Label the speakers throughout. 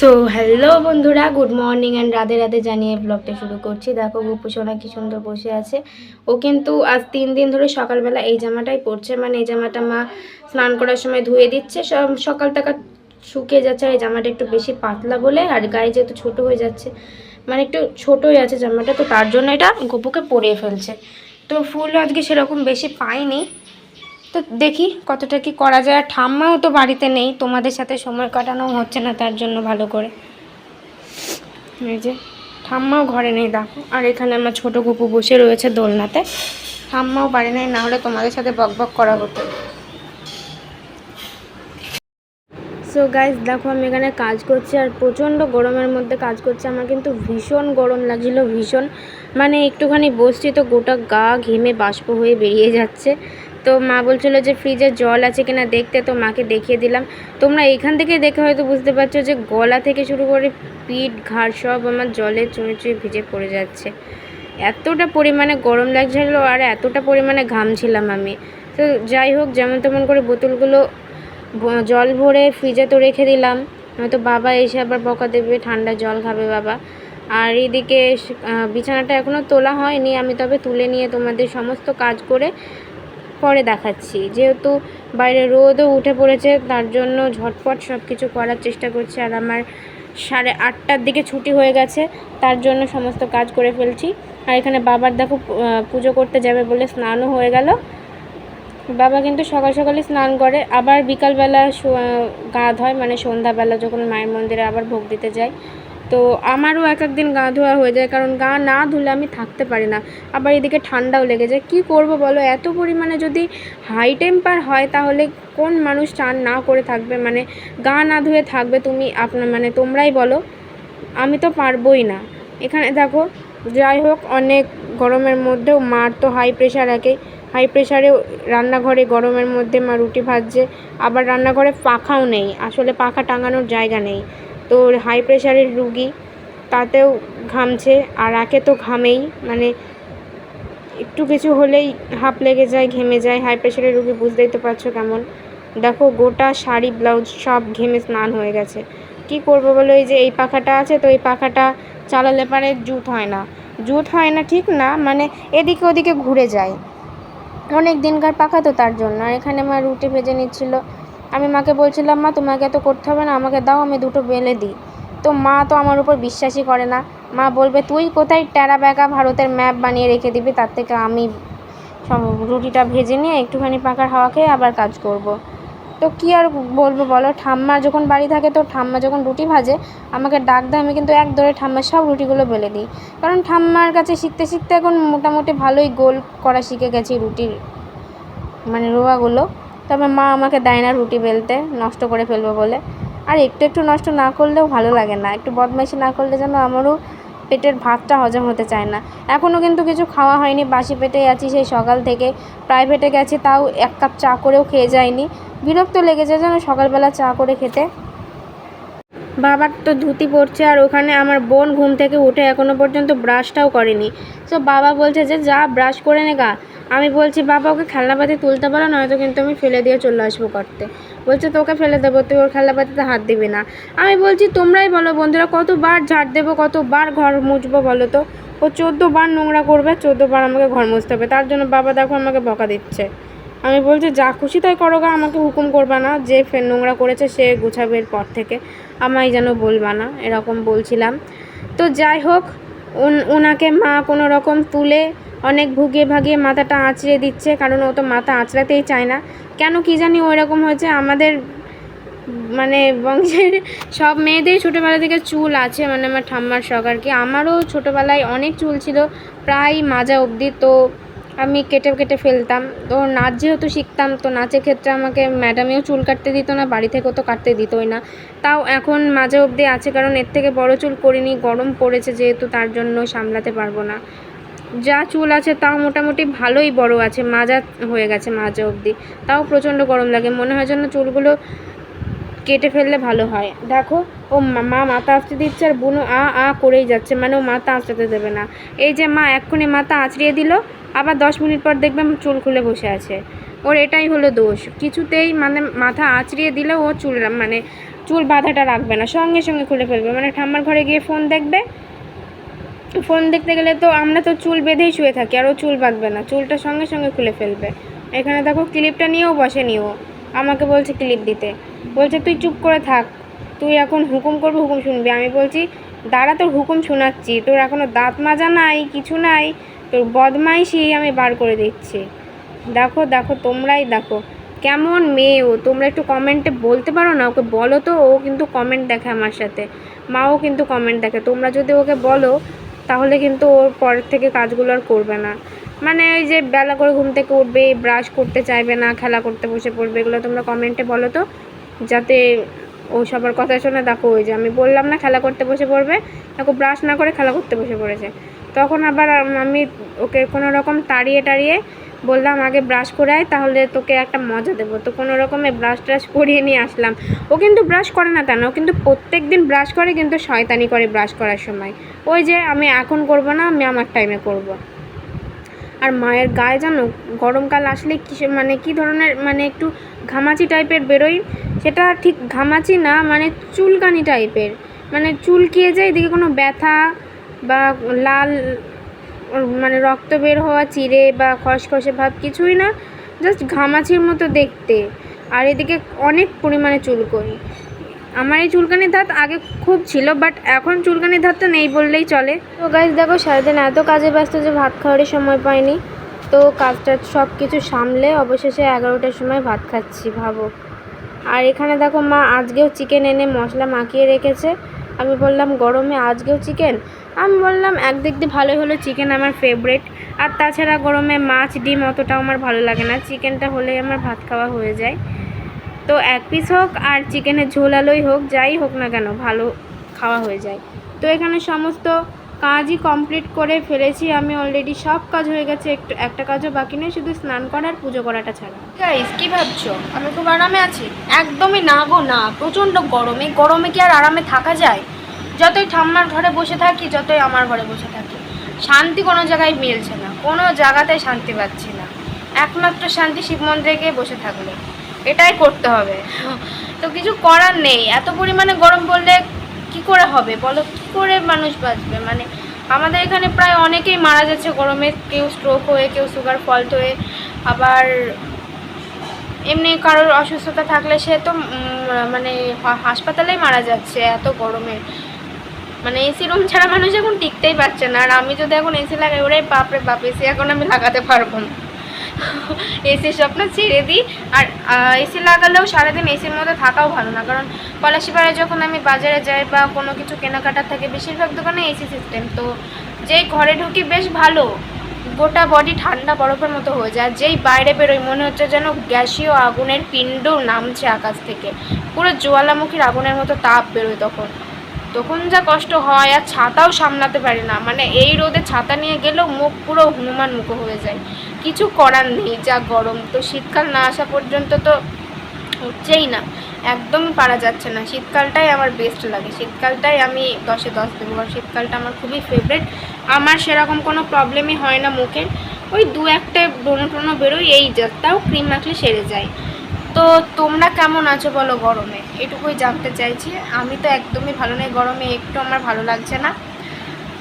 Speaker 1: So hello বন্ধুরা good morning and Radhe Radhe জানিয়ে ব্লগটা শুরু করছি। দেখো, গুপু সোনা কি সুন্দর বসে আছে। ও কিন্তু আজ তিন দিন ধরে সকালবেলা এই জামাটাই পরছে। মানে এই জামাটা মা স্নান করার সময় ধুয়ে দিচ্ছে। সব সকাল থেকে শুকিয়ে যাচ্ছে আর এই জামাটা একটু বেশি পাতলা বলে আর গায়ে যেহেতু ছোট হয়ে যাচ্ছে মানে একটু ছোট হয়ে আছে জামাটা। তো তার জন্য এটা গুপুকে পরিয়ে ফেলছে। তো ফুল আজকে সেরকম বেশি পাইনি তো দেখি কতটা কি করা যায়। ঠাম্মাও তো বাড়িতে নেই, তোমাদের সাথে সময় কাটানো হচ্ছে না, তার জন্য ভালো করে। এই যে, ঠাম্মাও ঘরে নেই, দেখো। আর এখানে আমার ছোট কুকু বসে রয়েছে দোলনাতে। ঠাম্মাও বাড়ি নেই, না হলে তোমাদের সাথে বক বক করা হতো সো গাইজ দেখো, আমি এখানে কাজ করছি, আর প্রচণ্ড গরমের মধ্যে কাজ করছি। আমার কিন্তু ভীষণ গরম লাগছিল, ভীষণ। মানে একটুখানি বসছি, তো গোটা গা ঘেমে বাষ্প হয়ে বেরিয়ে যাচ্ছে। তো মা বলছিল যে ফ্রিজে জল আছে কিনা দেখতে, তো মাকে দেখিয়ে দিলাম। তোমরা এখান থেকে দেখে হয়তো বুঝতে পারছ যে গলা থেকে শুরু করে পিঠ, ঘাড় সব আমার জলে চুঁয়ে চুঁয়ে ভিজে পড়ে যাচ্ছে। এতটা পরিমাণে গরম লাগছিল আর এতটা পরিমাণে ঘামছিলাম আমি। তো যাই হোক, যেমন তেমন করে বোতলগুলো জল ভরে ফ্রিজে তো রেখে দিলাম। হয়তো বাবা এসে আবার বকা দেবে, ঠান্ডা জল খাবে বাবা। আর এদিকে বিছানাটা এখনও তোলা হয়নি। আমি তবে তুলে নিয়ে তোমাদের সমস্ত কাজ করে পরে দেখাচ্ছি। যেহেতু বাইরে রোদও উঠে পড়েছে, তার জন্য ঝটপট সব কিছু করার চেষ্টা করছি। আর আমার সাড়ে আটটার দিকে ছুটি হয়ে গেছে, তার জন্য সমস্ত কাজ করে ফেলছি। আর এখানে বাবার দেখো পুজো করতে যাবে বলে স্নানও হয়ে গেল। বাবা কিন্তু সকাল সকালে স্নান করে। আবার বিকালবেলা গা ধোয় মানে সন্ধ্যাবেলা যখন মায়ের মন্দিরে আবার ভোগ দিতে যায়। তো আমারও এক একদিন গা ধোয়া হয়ে যায়, কারণ গা না ধুলে আমি থাকতে পারি না। আবার এদিকে ঠান্ডাও লেগে যায়। কী করব বলো? এত পরিমাণে যদি হাই টেম্পার হয়, তাহলে কোন মানুষ চান না করে থাকবে? মানে গা না ধুয়ে থাকবে তুমি আপনার মানে তোমরাই বলো। আমি তো পারবোই না। এখানে দেখো, যাই হোক, অনেক গরমের মধ্যেও মার তো হাই প্রেশার একে হাই প্রেশারেও রান্নাঘরে গরমের মধ্যে মা রুটি ভাজছে, আবার রান্নাঘরে পাখাও নেই। আসলে পাখা টাঙানোর জায়গা নেই। তো হাই প্রেশারের রুগী, তাতেও ঘামছে, আর একে তো ঘামেই মানে একটু কিছু হলেই হাঁপ লেগে যায়, ঘেমে যায়। হাই প্রেশারের রুগী বুঝতেই তো পারছ কেমন। দেখো, গোটা শাড়ি ব্লাউজ সব ঘেমে স্নান হয়ে গেছে। কি করব বলো, এই যে এই পাখাটা আছে, তো এই পাখাটা চালালে পারে জুত হয় না। জুত হয় না, ঠিক না মানে এদিকে ওদিকে ঘুরে যায়। অনেক দিনকার পাখা তো তার জন্য। আর এখানে মা রুটি ভেজে নিচ্ছিল। আমি মাকে বলছিলাম, মা, তোমাকে এত করতে হবে না, আমাকে দাও, আমি দুটো বেলে দিই। তো মা তো আমার উপর বিশ্বাসই করে না। মা বলবে, তুই কোথায় টেরা বেঁকা ভারতের ম্যাপ বানিয়ে রেখে দিবি? তার থেকে আমি রুটিটা ভেজে নিয়ে একটুখানি পাখার হাওয়া খেয়ে আবার কাজ করব। তো কী আর বলব বলো? ঠাম্মা যখন বাড়ি থাকে, তো ঠাম্মা যখন রুটি ভাজে, আমাকে ডাক দেয়, আমি কিন্তু এক দৌড়ে ঠাম্মার সব রুটিগুলো বেলে দিই। কারণ ঠাম্মার কাছে শিখতে শিখতে এখন মোটামুটি ভালোই গোল করা শিখে গেছি রুটির মানে রোয়াগুলো। তবে মা আমাকে দেয় না রুটি বেলতে, নষ্ট করে ফেলব বলে। আর একটু একটু নষ্ট না করলেও ভালো লাগে না। একটু বদমাইশি না করলে যেন আমারও পেটের ভাতটা হজম হতে চায় না। এখনও কিন্তু কিছু খাওয়া হয়নি, বাসি পেটেই আছি সেই সকাল থেকে। প্রাইভেটে গেছি, তাও এক কাপ চা করেও খেয়ে যায়নি বিরক্ত লেগেছে যেন সকালবেলা চা করে খেতে। বাবার তো ধুতি পড়ছে আর ওখানে আমার বোন ঘুম থেকে উঠে এখনও পর্যন্ত ব্রাশটাও করেনি। তো বাবা বলছে যে, যা, ব্রাশ করে নে গা। আমি বলছি, বাবা, ওকে খেলনাপাতি তুলতে পারো নয়তো কিন্তু আমি ফেলে দিয়ে চলে আসব করতে। বলছে, তোকে ফেলে দেবো, তুই ওর খেলনাপাতিতে হাত দিবি না। আমি বলছি, তোমরাই বলো বন্ধুরা, কতবার ঝাড় দেবো, কতবার ঘর মুছবো বলো তো? ও চোদ্দ বার নোংরা করবে চোদ্দ বার আমাকে ঘর মুছতে হবে। তার জন্য বাবা দেখো আমাকে বকা দিচ্ছে। আমি বলছি, যা খুশি তাই করো গা, আমাকে হুকুম করবা না, যে ফের নোংরা করেছে সে গুছাবে এরপর থেকে। আমায় যেন বলবা না, এরকম বলছিলাম। তো যাই হোক ওনাকে মা কোনো রকম তুলে অনেক ভুগে ভাগিয়ে মাথাটা আঁচড়ে দিচ্ছে, কারণ ও তো মাথা আঁচড়াতেই চায় না। কেন কি জানি ওই রকম হয়েছে, আমাদের মানে বংশের সব মেয়েদের ছোটোবেলা থেকে চুল আছে মানে আমার ঠাম্মার আর কি আমারও ছোটোবেলায় অনেক চুল ছিল, প্রায় মাজা অবধি, তো আমি কেটে কেটে ফেলতাম। তো নাচ যেহেতু শিখতাম, তো নাচের ক্ষেত্রে আমাকে ম্যাডামেও চুল কাটতে দিত না, বাড়ি থেকেও তো কাটতে দিতই না। তাও এখন মাঝে অবধি আছে, কারণ এর থেকে বড় চুল করিনি, গরম পড়েছে যেহেতু, তার জন্য সামলাতে পারব না। যা চুল আছে তাও মোটামুটি ভালোই বড় আছে, মাজা হয়ে গেছে মাজা অবধি। তাও প্রচণ্ড গরম লাগে, মনে হয় যেন চুলগুলো কেটে ফেললে ভালো হয়। দেখো, ও মা মাথা আঁচড়ে দিচ্ছে আর বুনো আ আ করেই যাচ্ছে মানে ও মাথা আঁচড়াতে দেবে না। এই যে মা, এক্ষুনি মাথা আঁচড়িয়ে দিল, আবার দশ মিনিট পর দেখবে চুল খুলে বসে আছে। ওর এটাই হলো দোষ। কিছুতেই মানে মাথা আঁচড়িয়ে দিলে ও চুল মানে চুল বাঁধাটা রাখবে না, সঙ্গে সঙ্গে খুলে ফেলবে। মানে ঠাম্মার ঘরে গিয়ে ফোন দেখবে ফোন দেখতে গেলে তো আমরা তো চুল বেঁধেই শুয়ে থাকি, আর ও চুল বাঁধবে না, চুলটা সঙ্গে সঙ্গে খুলে ফেলবে। এখানে দেখো ক্লিপটা নিয়েও বসে নিও আমাকে বলছে ক্লিপ দিতে। বলছে, তুই চুপ করে থাক, তুই এখন হুকুম করবি, হুকুম শুনবি। আমি বলছি, দাঁড়া, তোর হুকুম শোনাচ্ছি, তোর এখনও দাঁত মাজা নাই, কিছু নাই, তোর বদমাইশি আমি বার করে দিচ্ছি। দেখো দেখো, তোমরাই দেখো, কেমন মেয়ে ও। তোমরা একটু কমেন্টে বলতে পারো না, ওকে বলো তো, ও কিন্তু কমেন্ট দেখে আমার সাথে। মাও কিন্তু কমেন্ট দেখে। তোমরা যদি ওকে বলো তাহলে কিন্তু ওর পরের থেকে কাজগুলো আর করবে না। মানে ওই যে বেলা করে ঘুম থেকে উঠবে ব্রাশ করতে চাইবে না, খেলা করতে বসে পড়বে, এগুলো তোমরা কমেন্টে বলো তো। যাতে ও সবার কথা শুনে, দেখো ওই যে আমি বললাম না খেলা করতে বসে পড়বে, দেখো ব্রাশ না করে খেলা করতে বসে পড়েছে। তখন আবার আমি ওকে কোনো রকম তাড়িয়ে টাড়িয়ে বললাম, আগে ব্রাশ করে আয় তাহলে তোকে একটা মজা দেবো। তো কোনো রকমে ব্রাশ ট্রাশ করিয়ে নিয়ে আসলাম। ও কিন্তু ব্রাশ করে না কেন ও কিন্তু প্রত্যেক দিন ব্রাশ করে, কিন্তু শয়তানি করে ব্রাশ করার সময়। ওই যে, আমি এখন করব না, আমি আমার টাইমে করব। আর মায়ের গায়ে জানো, গরমকাল আসলে কিসে মানে কি ধরনের মানে একটু ঘামাচি টাইপের বেরোয় সেটা ঠিক ঘামাচি না মানে চুলকানি টাইপের মানে চুলকিয়ে যায় এদিকে কোনো ব্যথা বা লাল মানে রক্ত বের হওয়া, চিড়ে বা খসখসে ভাব কিছুই না জাস্ট ঘামাচির মতো দেখতে। আর এদিকে অনেক পরিমাণে চুলকনি। আমার এই চুলকানির ধাত আগে খুব ছিল বাট এখন চুলকানির তো নেই বললেই চলে। তো গাইজ দেখো, সারাদিন এত কাজে ব্যস্ত যে ভাত খাওয়ারই সময় পাইনি। তো কাজটা সব কিছু সামলে অবশেষে এগারোটার সময় ভাত খাচ্ছি, ভাবো। আর এখানে দেখো মা আজকেও চিকেন এনে মশলা মাখিয়ে রেখেছে। আমি বললাম, গরমে আজকেও চিকেন আমি বললাম, একদিক দিয়ে ভালোই হলো চিকেন আমার ফেভারেট আর তাছাড়া গরমে মাছ, ডিম অতটাও আমার ভালো লাগে না। চিকেনটা হলেই আমার ভাত খাওয়া হয়ে যায়। তো এক পিস হোক, আর চিকেনের ঝোল আলোই হোক, যাই হোক না কেন, ভালো খাওয়া হয়ে যায়। তো এখানে সমস্ত কাজই কমপ্লিট করে ফেলেছি। আমি অলরেডি সব কাজ হয়ে গেছে, একটু, একটা কাজও বাকি নেই, শুধু স্নান করা আর পুজো করাটা ছাড়া।
Speaker 2: গাইস কি ভাবছ? আমি খুব আরামে আছি। একদমই না গো, না, প্রচণ্ড গরমে। গরমে কি আর আরামে থাকা যায়? যতই ঠাম্মার ঘরে বসে থাকি, যতই আমার ঘরে বসে থাকি, শান্তি কোনো জায়গায় মিলছে না। কোনো জায়গাতে শান্তি পাচ্ছি না। একমাত্র শান্তি শিব মন্দিরে গিয়ে বসে থাকলে। এটাই করতে হবে। তো কিছু করার নেই। এত পরিমাণে গরম পড়লে কি করে হবে? বলো, কি করে মানুষ বাঁচবে? মানে আমাদের এখানে প্রায় অনেকেই মারা যাচ্ছে গরমে। কেউ স্ট্রোক হয়ে, কেউ সুগার ফল্ট হয়ে। আবার এমনি কারোর অসুস্থতা থাকলে সে তো মানে হাসপাতালেই মারা যাচ্ছে এত গরমে। মানে এসি রুম ছাড়া মানুষ এখন টিকতেই পারছে না। আর আমি যদি এখন এসি লাগাই, ওরে বাপরে বাপ এসি এখন আমি লাগাতে পারব না। এসির স্বপ্ন ছেড়ে দিই। আর এসি লাগালেও সারাদিন এসির মধ্যে থাকাও ভালো না। কারণ পলাশিপাড়ায় যখন আমি বাজারে যাই বা কোনো কিছু কেনাকাটা থাকে, বেশিরভাগ দোকানে এসি সিস্টেম তো যেই ঘরে ঢুকি বেশ ভালো। গোটা বডি ঠান্ডা বরফের মতো হয়ে যায়। যেই বাইরে বেরোই, মনে হচ্ছে যেন গ্যাসীয় আগুনের পিণ্ড নামছে আকাশ থেকে। পুরো জোয়ালামুখীর আগুনের মতো তাপ বেরোয় তখন। তখন যা কষ্ট হয় আর ছাতাও সামলাতে পারি না। মানে এই রোদে ছাতা নিয়ে গেলেও মুখ পুরো হনুমান মুখো হয়ে যায়। কিছু করার নেই, যা গরম। তো শীতকাল না আসা পর্যন্ত তো হচ্ছেই না। একদম পারা যাচ্ছে না। শীতকালটাই আমার বেস্ট লাগে। শীতকালটাই আমি দশে দশ দেবো। কারণ শীতকালটা আমার খুবই ফেভারেট আমার সেরকম কোনো প্রবলেমই হয় না মুখের। ওই দু একটা ব্রণ টোনো বেরোয়, এই যা। তাও ক্রিম মাখলে সেরে যায়। তো তোমরা কেমন আছো বলো গরমে? এটুকুই জানতে চাইছি। আমি তো একদমই ভালো নেই গরমে, একটু আমার ভালো লাগছে না।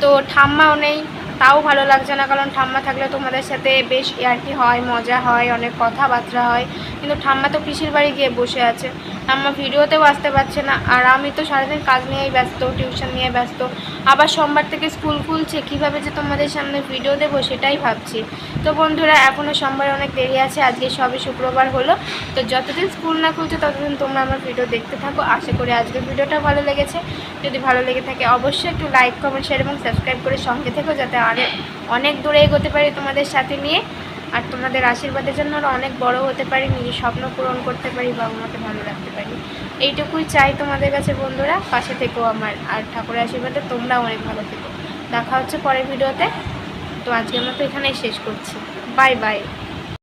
Speaker 2: তো ঠাম্মাও নেই তাও ভালো লাগছে না, কারণ ঠাম্মা থাকলে তোমাদের সাথে বেশ ইয়ার্কি হয়, মজা হয়, অনেক কথাবার্তা হয়। কিন্তু ঠাম্মা তো পিসির বাড়ি গিয়ে বসে আছে। ঠাম্মা ভিডিওতেও আসতে পারছে না, আর আমি তো সারাদিন কাজ নিয়েই ব্যস্ত, টিউশন নিয়ে ব্যস্ত। আবার সোমবার থেকে স্কুল খুলছে, কীভাবে যে তোমাদের সামনে ভিডিও দেবো সেটাই ভাবছি। তো বন্ধুরা এখনও সোমবার অনেক দেরি আছে, আজকে সবে শুক্রবার হলো। তো যতদিন স্কুল না খুলছে, ততদিন তোমরা আমার ভিডিও দেখতে থাকো। আশা করি আজকের ভিডিওটা ভালো লেগেছে। যদি ভালো লেগে থাকে, অবশ্যই একটু লাইক কমেন্ট শেয়ার এবং সাবস্ক্রাইব করে সঙ্গে থেকো, যাতে অনেক অনেক দূরে এগোতে পারি তোমাদের সাথে নিয়ে, আর তোমাদের আশীর্বাদের জন্য আরও অনেক বড় হতে পারি, নিজের স্বপ্ন পূরণ করতে পারি বা মাকে ভালো রাখতে পারি। এইটুকুই চাই তোমাদের কাছে বন্ধুরা, পাশে থেকেও আমার, আর ঠাকুরের আশীর্বাদে তোমরাও অনেক ভালো থেকো। দেখা হচ্ছে পরের ভিডিওতে। তো আজকে আমরা তো এখানেই শেষ করছি। Bye bye.